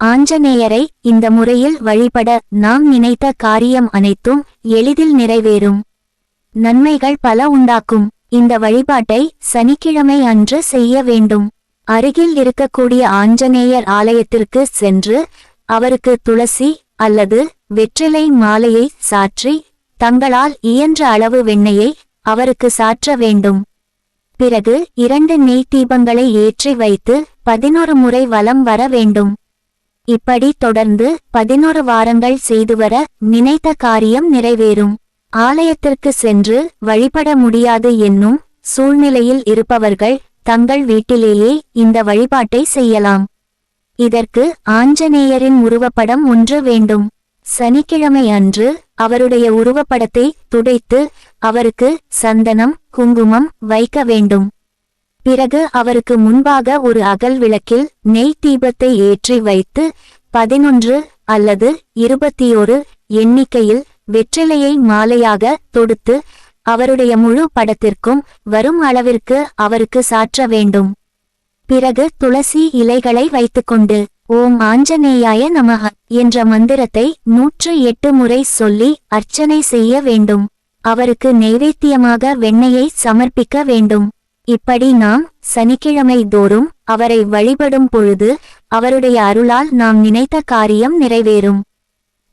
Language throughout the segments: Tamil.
ஆஞ்சநேயரை இந்த முறையில் வழிபட நாம் நினைத்த காரியம் அனைத்தும் எளிதில் நிறைவேறும். நன்மைகள் பல உண்டாக்கும். இந்த வழிபாட்டை சனிக்கிழமை அன்று செய்ய வேண்டும். அருகில் இருக்கக்கூடிய ஆஞ்சநேயர் ஆலயத்திற்கு சென்று அவருக்கு துளசி அல்லது வெற்றிலை மாலையை சாற்றி தங்களால் இயன்ற அளவு வெண்ணெயை அவருக்கு சாற்ற வேண்டும். பிறகு இரண்டு நெய் தீபங்களை ஏற்றி வைத்து பதினொரு முறை வலம் வர வேண்டும். இப்படி தொடர்ந்து பதினொரு வாரங்கள் செய்து வர நினைத்த காரியம் நிறைவேறும். ஆலயத்திற்கு சென்று வழிபட முடியாது என்னும் சூழ்நிலையில் இருப்பவர்கள் தங்கள் வீட்டிலேயே இந்த வழிபாட்டை செய்யலாம். இதற்கு ஆஞ்சநேயரின் உருவப்படம் ஒன்று வேண்டும். சனிக்கிழமை அன்று அவருடைய உருவப்படத்தை துடைத்து அவருக்கு சந்தனம் குங்குமம் வைக்க வேண்டும். பிறகு அவருக்கு முன்பாக ஒரு அகல் விளக்கில் நெய் தீபத்தை ஏற்றி வைத்து பதினொன்று அல்லது இருபத்தியோரு எண்ணிக்கையில் வெற்றிலையை மாலையாக தொடுத்து அவருடைய முழு படத்திற்கும் வரும் அளவிற்கு அவருக்கு சாற்ற வேண்டும். பிறகு துளசி இலைகளை வைத்துக்கொண்டு ஓம் ஆஞ்சநேயாய நமக என்ற மந்திரத்தை நூற்று எட்டு முறை சொல்லி அர்ச்சனை செய்ய வேண்டும். அவருக்கு நைவேத்தியமாக வெண்ணெயை சமர்ப்பிக்க வேண்டும். இப்படி நாம் சனிக்கிழமை தோறும் அவரை வழிபடும் பொழுது அவருடைய அருளால் நாம் நினைத்த காரியம் நிறைவேறும்.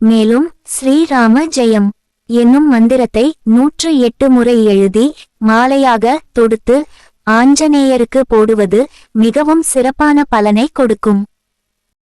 மேலும் ஸ்ரீராம ஜெயம் என்னும் மந்திரத்தை நூற்று எட்டு முறை எழுதி மாலையாக தொடுத்து ஆஞ்சநேயருக்கு போடுவது மிகவும் சிறப்பான பலனை கொடுக்கும்.